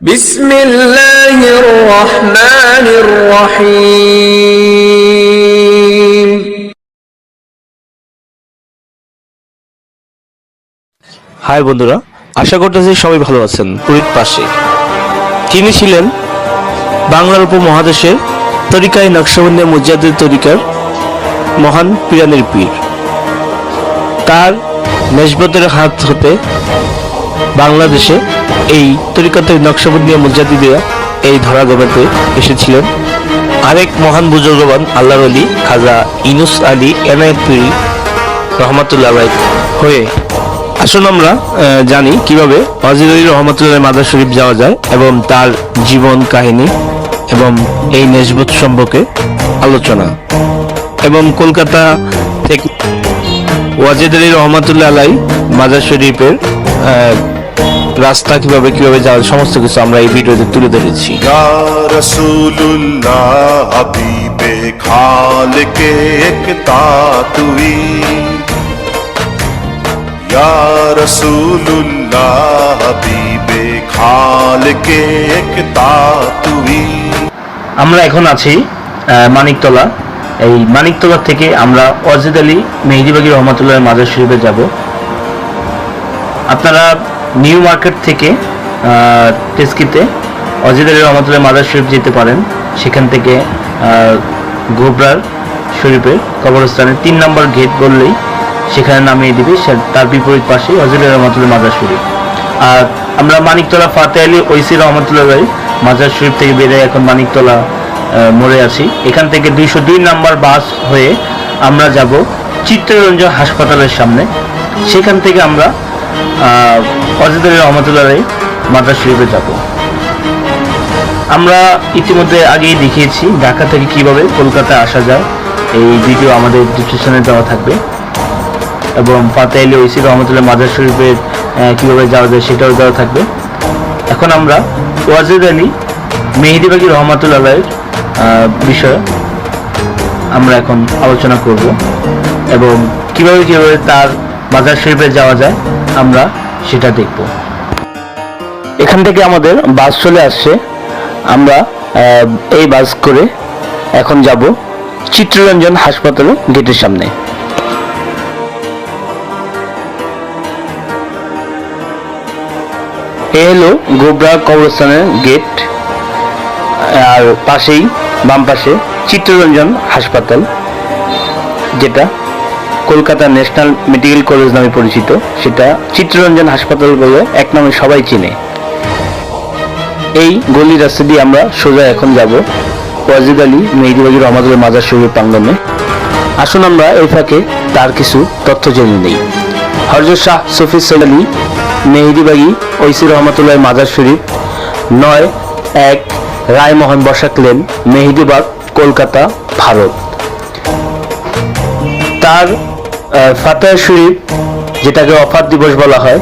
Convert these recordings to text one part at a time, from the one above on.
بسم الله الرحمن الرحيم high বন্ধুরা আশা করতেছি সবাই ভালো আছেন পুরীর পাশে তিনি ছিলেন বাংলার উপমহাদেশের তরিকায় নকশবন্দি মুজাদ্দিদ তরিকার মহান পিরানের পীর তার নেসবতের হাত হতে বাংলাদেশে এই তরিকাতের নকশবন্দিয়া মুজাদ্দিদিরা এই ধরা গোবাতে এসেছিলেন। আরেক মহান বুজুর্গবান আল্লাহর আলী খাজা ইনুস আলী এনায়েত পীর রহমাতুল্লাহ হয়ে আসুন আমরা জানি কীভাবে ওয়াজিদ আলী রহমতুল্লাহ মাদার শরীফ যাওয়া যায় এবং তার জীবন কাহিনী এবং এই নেসবত সম্পর্কে আলোচনা। এবং কলকাতা থেকে ওয়াজিদ আলী রহমতুল্লাহ আলাই মাজার শরীফের হ্যাঁ, রাস্তা কীভাবে কীভাবে যাওয়া সমস্ত কিছু আমরা এই ভিডিওতে তুলে ধরেছি। আমরা এখন আছি মানিকতলা। এই মানিকতলা থেকে আমরা অজিদ আলী মেহদিবাগি রহমতুল্লাহ মাজার শরীফে যাব। আপনারা নিউ মার্কেট থেকে টেস্কিতে অজিদ আলী রহমতুল্লাহ মাজার শরীফ যেতে পারেন। সেখান থেকে গোবরার শরীফের কবরস্থানের তিন নম্বর গেট বললেই সেখানে নামিয়ে দিবে তার বিপরীত পাশে অজিদ আলী রহমতুল্লাহ মাজার শরীফ। আর আমরা মানিকতলা ফাতে আলী ঐসি রহমতুল্লাহ মাজার শরীফ থেকে বেরিয়ে এখন মানিকতলা মোড়ে আছি। এখান থেকে দুইশো দুই নাম্বার বাস হয়ে আমরা যাব চিত্তরঞ্জন হাসপাতালের সামনে। সেখান থেকে আমরা আলী রহমতুল্লাহ মাজার শরীফে যাব। আমরা ইতিমধ্যে আগেই দেখিয়েছি ঢাকা থেকে কীভাবে কলকাতা আসা যায়। এই ভিডিও আমাদের ডিসক্রিপশনে দেওয়া থাকবে। এবং ফাতে আলী ঐসি রহমতুল্লাহ মাজার শরীফের কীভাবে যাওয়া যায় সেটাও দেওয়া থাকবে। এখন আমরা ওয়াজিদ আলী মেহেদিবাগি রহমতুল্লাহ বিষয়ে আমরা এখন আলোচনা করব। এবং কীভাবে কীভাবে তার মাজার শরীফে যাওয়া যায় আমরা সেটা দেখব। এখান থেকে আমাদের বাস চলে আসছে। আমরা এই বাস করে এখন যাব চিত্ররঞ্জন হাসপাতালের গেটের সামনে। এ হলো গোবরা কবরস্থানের গেট, আর পাশেই বাম পাশে চিত্তরঞ্জন হাসপাতাল, যেটা কলকাতা ন্যাশনাল মেডিকেল কলেজ নামে পরিচিত। সেটা চিত্তরঞ্জন হাসপাতাল বলে এক নামে সবাই চিনে। এই গলি রাস্তা দিয়ে আমরা সোজা এখন যাব ওয়াজিদ আলী মেহেদিবাগি রহমতুল্লাহ মাজার শরীফ প্রাঙ্গনে আসুন আমরা এই ফাঁকে তার কিছু তথ্য জেনে নেই। হরজত শাহ সফি সৈয়দ আলী মেহেদিবাগি ঐসি রহমতুল্লাহ মাজার শরীফ, নয় এক রায়মোহন বসাক লেন মেহেদিবাগ, কলকাতা, ভারত। তার ফাতেহ শরীফ, যেটাকে অফার দিবস বলা হয়,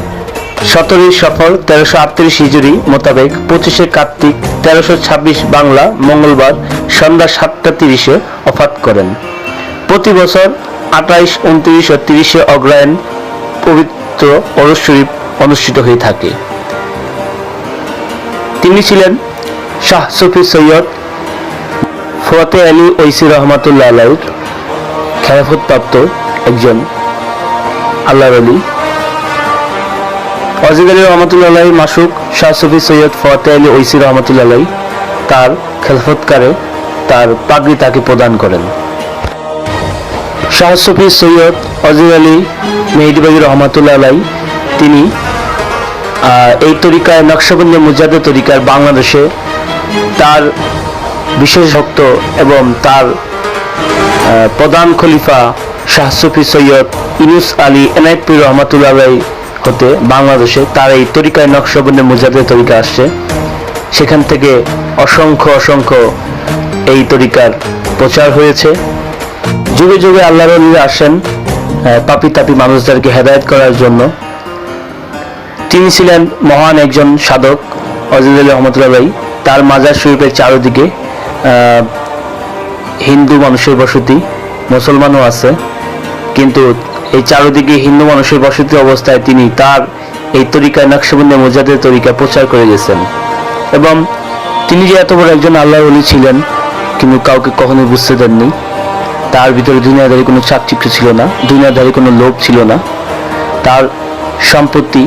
সতেরোই সফর তেরোশো আটত্রিশ হিজুরি মোতাবেক পঁচিশে কার্তিক, তেরোশো ছাব্বিশ বাংলা মঙ্গলবার সন্ধ্যা সাতটা তিরিশে অফাত করেন। প্রতি বছর আঠাইশ, উনত্রিশ ও তিরিশে অগ্রায়ণ পবিত্র অরস শরীফ অনুষ্ঠিত হয়ে থাকে। তিনি ছিলেন শাহ সুফি সৈয়দ ফতে আলী ঐসি রহমাতুল্লাহ আলাইর খেলাফতপ্রাপ্ত একজন আল্লাহর আলী অজিদ আলী রহমতুল্লাহ মাসুক শাহ সুফি সৈয়দ ফতে আলী ঐসি রহমতুল্লাহ তার খেলাফতকারে তার পাগড়ি তাকে প্রদান করেন। শাহ সুফি সৈয়দ অজিদ আলী মেহেদিবাগি রহমতুল্লাহ তিনি এই তরিকায় নকশবন্দি মুজাদ্দ তরিকার বাংলাদেশে তার বিশেষ ভক্ত এবং তার প্রধান খলিফা শাহ সুফি সৈয়দ ইনুস আলী এনায়তপুর রহমতুল্লাহ হতে বাংলাদেশে তার এই তরিকায় নকশবন্দি মুজাদ্দ তরিকা আসছে। সেখান থেকে অসংখ্য অসংখ্য এই তরিকার প্রচার হয়েছে। যুগে যুগে আল্লাহর অলিরা আসেন পাপি তাপি মানুষদেরকে হেদায়েত করার জন্য। তিনি ছিলেন মহান একজন সাধক অজিদ আলী রহমতুল্লাহ তার মাজার শরীফের চারদিকে হিন্দু মানুষের বসতি। মুসলমানও আছে, কিন্তু এই চারদিকে হিন্দু মানুষের বসতি অবস্থায় তিনি তার এই তরিকায় নকশবন্দি মুজাদের তরিকা প্রচার করে গেছেন। এবং তিনি যে এত বড় একজন আল্লাহর অলি ছিলেন, কিন্তু কাউকে কখনোই বুঝতে দেননি। তার ভিতরে দুনিয়াদারি কোনো চাকচিক্য ছিল না, দুনিয়াদারি কোনো লোভ ছিল না। তার সম্পত্তি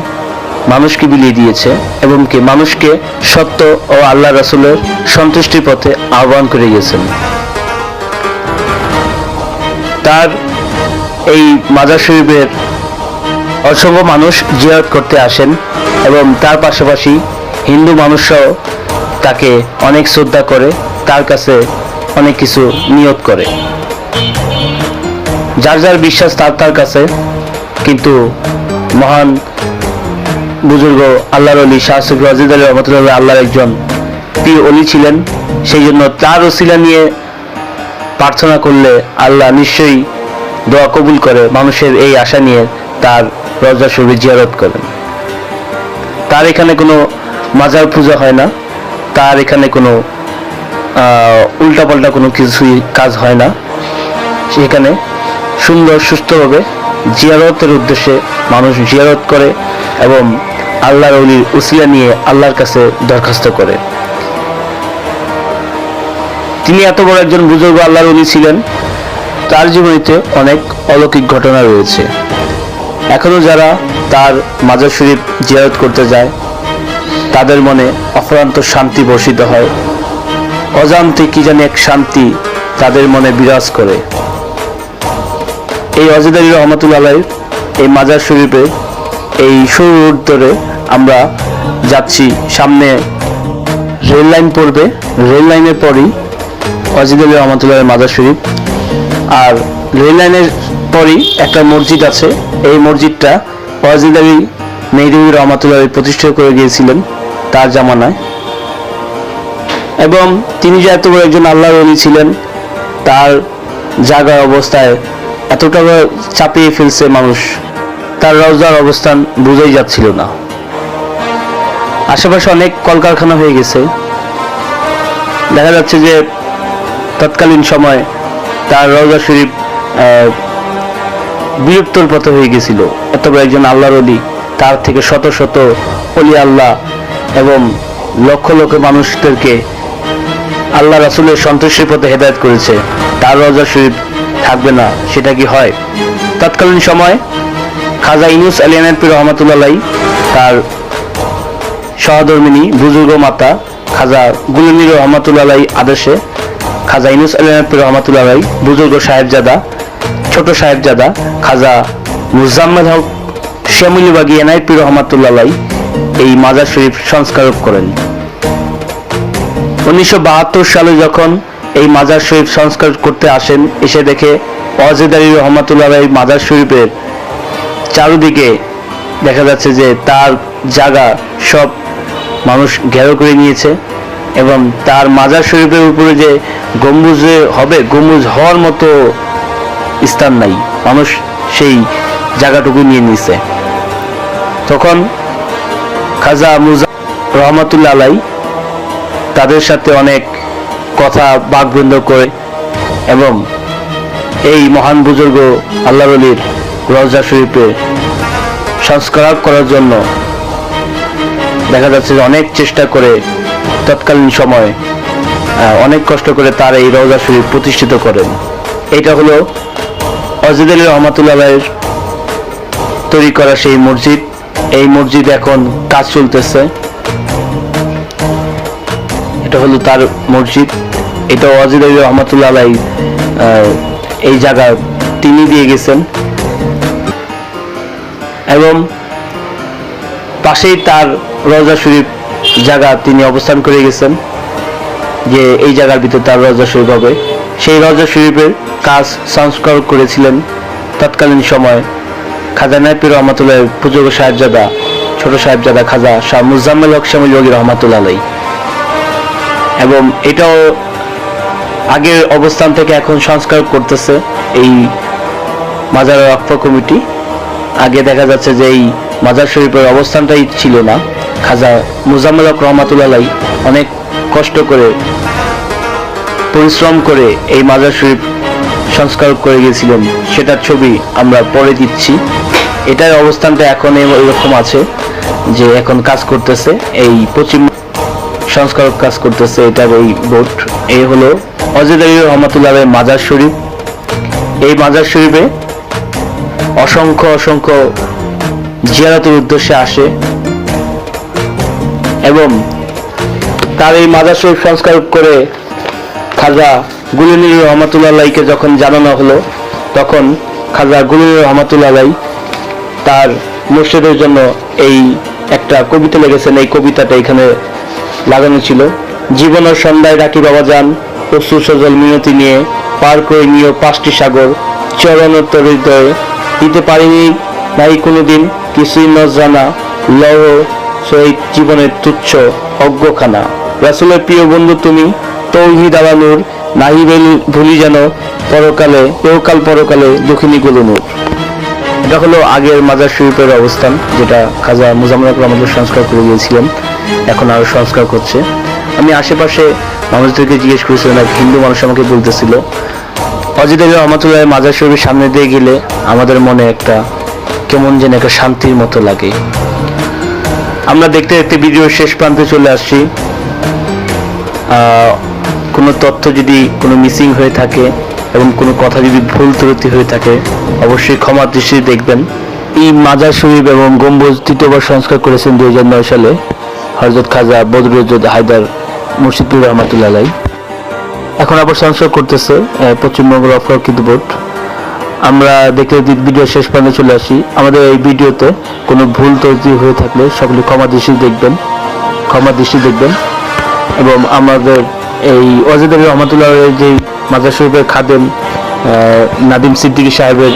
মানুষকে বিলিয়ে দিয়েছে এবং কি মানুষকে সত্য ও আল্লাহ রাসুলের সন্তুষ্টির পথে আহ্বান করে গিয়েছেন তার এই মাজার শরীফের অসংখ্য মানুষ জিয়ারত করতে আসেন এবং তার পাশাপাশি হিন্দু মানুষরাও তাকে অনেক শ্রদ্ধা করে, তার কাছে অনেক কিছু নিয়ত করে। যার যার বিশ্বাস তার তার কাছে, কিন্তু মহান বুজুর্গ আল্লাহর অলি শাহ সুফি আজিদ আলী রহমতুল্লাহ আল্লাহর একজন প্রিয় অলি ছিলেন। সেই জন্য তার ওসিলা নিয়ে প্রার্থনা করলে আল্লাহ নিশ্চয়ই দোয়া কবুল করে মানুষের এই আশা নিয়ে তার রজা শরীফে জিয়ারত করেন। তার এখানে কোনো মাজার পূজা হয় না। তার এখানে কোনো উল্টাপাল্টা কোনো কিছুই কাজ হয় না। সেখানে সুন্দর, সুস্থভাবে জিয়ারতের উদ্দেশ্যে মানুষ জিয়ারত করে এবং আল্লাহর অলির উসিলা নিয়ে আল্লাহর কাছে দরখাস্ত করে। তিনি এত বড় একজন বুজুর্গ আল্লাহর অলি ছিলেন, তার জীবনীতে অনেক অলৌকিক ঘটনা রয়েছে। এখনও যারা তার মাজার শরীফ জিয়ারত করতে যায়, তাদের মনে অফুরান্ত শান্তি বর্ষিত হয়। অজান্তে কি জানি এক শান্তি তাদের মনে বিরাজ করে। এই অজিদারি রহমতুল্লাহ এই মাজার শরীফে, এই সরু ধরে আমরা যাচ্ছি। সামনে রেল লাইন পড়বে। রেল লাইনের পরই অজিদুল রহমতুল্লাহ মাজার শরীফ। আর রেল লাইনের পরই একটা মসজিদ আছে। এই মসজিদটা ওয়াজিদ আলী মেহদুবুর রহমতুল্লাহ প্রতিষ্ঠা করে গিয়েছিলেন তার জামানায়। এবং তিনি যে এত বড় একজন আল্লাহর অলি ছিলেন, তার জাগার অবস্থায় এতটা চাপিয়ে ফেলছে মানুষ, তার রওজার অবস্থান বুঝেই যাচ্ছিল না। আশেপাশে অনেক কলকারখানা হয়ে গেছে। দেখা যাচ্ছে যে তৎকালীন সময় তার রওজা শরীফ বিলুপ্তর পথে হয়ে গেছিল। এত বড় একজন আল্লাহর অলি তার থেকে শত শত অলি আল্লাহ এবং লক্ষ লক্ষ মানুষদেরকে আল্লাহ রাসুলের সন্তুষ্টির পথে হেদায়ত করেছে। তার রওজা শরীফ থাকবে না, সেটা কি হয়? তৎকালীন সময় খাজা ইনুস আলিয়ানের পীর রহমতুল্লাহ তার সহধর্মিনী, বুজুর্গ মাতা খাজা গুলমির রহমতুল্লাহ আদেশে খাজা ইনুস পীর রহমতুল্লাহ বুজুর্গ সাহেবজাদা, ছোট সাহেবজাদা, খাজা মুজাম্মেদ হক শ্যামলী বাগি এনআই পীর রহমতুল্লাহ এই মাজার শরীফ সংস্কার করেন। উনিশশো বাহাত্তর সালে যখন এই মাজার শরীফ সংস্কার করতে আসেন, এসে দেখে অজেদারি রহমতুল্লাহ এই মাজার শরীফের চারদিকে দেখা যাচ্ছে যে তার জায়গা সব মানুষ ঘেরো করে নিয়েছে। এবং তার মাজার শরীফের উপরে যে গম্বুজে হবে, গম্বুজ হওয়ার মতো স্থান নাই। মানুষ সেই জায়গাটুকু নিয়ে নিছে। তখন খাজা মুজা রহমতুল্লাহ আলাই তাদের সাথে অনেক কথা বাকবৃন্দ করে এবং এই মহান বুজুর্গ আল্লাহ আলীর রওজা শরীফে সংস্কার করার জন্য দেখা যাচ্ছে অনেক চেষ্টা করে তৎকালীন সময় অনেক কষ্ট করে তার এই রওজা শরীফ প্রতিষ্ঠিত করেন। এটা হলো অজিদ আলী রহমতুল্লাহের তৈরি করা সেই মসজিদ। এই মসজিদ এখন কাজ চলতেছে। এটা হলো তার মসজিদ। এটা ওয়াজিদ আলী রহমতুল্লাহ এই জায়গা তিনি দিয়ে গেছেন। এবং পাশেই তার রজা শরীফ জায়গা তিনি অবস্থান করে গেছেন, যে এই জায়গার ভিতরে তার রজা শরীফ হবে। সেই রজা শরীফের কাজ সংস্কার করেছিলেন তৎকালীন সময় খাজা নাইপির রহমতুল্লাহ পুজো সাহেবজাদা, ছোট সাহেবজাদা খাজা শাহ মুজাম্মেল হক শ্যামল যোগী রহমতুল্লাহ আলাই এবং এটাও আগের অবস্থান থেকে এখন সংস্কার করতেছে এই মাজার রক্ষ কমিটি। আগে দেখা যাচ্ছে যে এই মাজার শরীফের অবস্থানটাই ছিল না। খাজা মুজাম্মেল রহমাতুল্লাহ অনেক কষ্ট করে, পরিশ্রম করে এই মাজার শরীফ সংস্কার করে গিয়েছিলেন। সেটার ছবি আমরা পরে দিচ্ছি। এটার অবস্থানটা এখন এরকম আছে যে এখন কাজ করতেছে, এই পশ্চিম সংস্কারক কাজ করতেছে এটার এই বোর্ড। এই হলো অজিদ আলী রহমতুল্লাহ মাজার শরীফ। এই মাজার শরীফে অসংখ্য অসংখ্য জিয়ারতের উদ্দেশ্যে আসে। এবং তার এই মাজার শরীফ সংস্কার করে খাজা গুলিনুর রহমতুল্লাহকে যখন জানানো হলো, তখন খাজা গুলিনুর রহমতুল্লাহ তার মুর্শিদের জন্য এই একটা কবিতা লিখেছেন। এই কবিতাটা এখানে লাগানো ছিল। জীবনের সন্ধ্যায় ডাকি বাবা যান, অশ্রু সজল মিনতি নিয়ে পার করে নিয়ে পাঁচটি সাগর। চরণোত্তর হৃদয়ে দিতে পারিনি নাই কোনোদিন, কিছুই ন জানা লহ শহীদ জীবনের তুচ্ছ অজ্ঞখানা। রাসুলের প্রিয় বন্ধু তুমি, তৌহিদ আলানুর, নাহি ভুলি যেন পরকালে, এহকাল পরকালে দক্ষিণী গুলুনুর এটা হলো আগের মাজার শরীফের অবস্থান, যেটা খাজা মুজাম্মদ আমাদের সংস্কার করে গিয়েছিলেন এখন আরও সংস্কার করছে। আমি আশেপাশে মানুষদেরকে জিজ্ঞেস করেছিলাম, এক হিন্দু মানুষ আমাকে বলতেছিল অজিত রহমতুল্লাহ মাজার শরীফের সামনে দিয়ে গেলে আমাদের মনে একটা কেমন যেন একটা শান্তির মতো লাগে। আমরা দেখতে দেখতে ভিডিওর শেষ প্রান্তে চলে আসছি। কোনো তথ্য যদি কোনো মিসিং হয়ে থাকে এবং কোনো কথা যদি ভুল ত্রুটি হয়ে থাকে, অবশ্যই ক্ষমা দৃষ্টি দেখবেন। এই মাজার শরীফ এবং গম্বুজ তৃতীয়বার সংস্কার করেছেন দুই হাজার নয় সালে হজরত খাজা বদরুজ্জদ হায়দার মুর্শিদুর রহমাতুল্লাহ এখন আবার সংস্কার করতেছে পশ্চিমবঙ্গ রফরকিত বোর্ড আমরা দেখতে ভিডিও শেষ পর্যন্ত চলে আসি। আমাদের এই ভিডিওতে কোনো ভুল তৈরি হয়ে থাকলে সকলে ক্ষমা দৃষ্টি দেখবেন, ক্ষমা দৃষ্টি দেখবেন। এবং আমাদের এই ওয়াজিদ রহমতুল্লাহ যে মাদ্রাসা খাদেম নাদিম সিদ্দিকী সাহেবের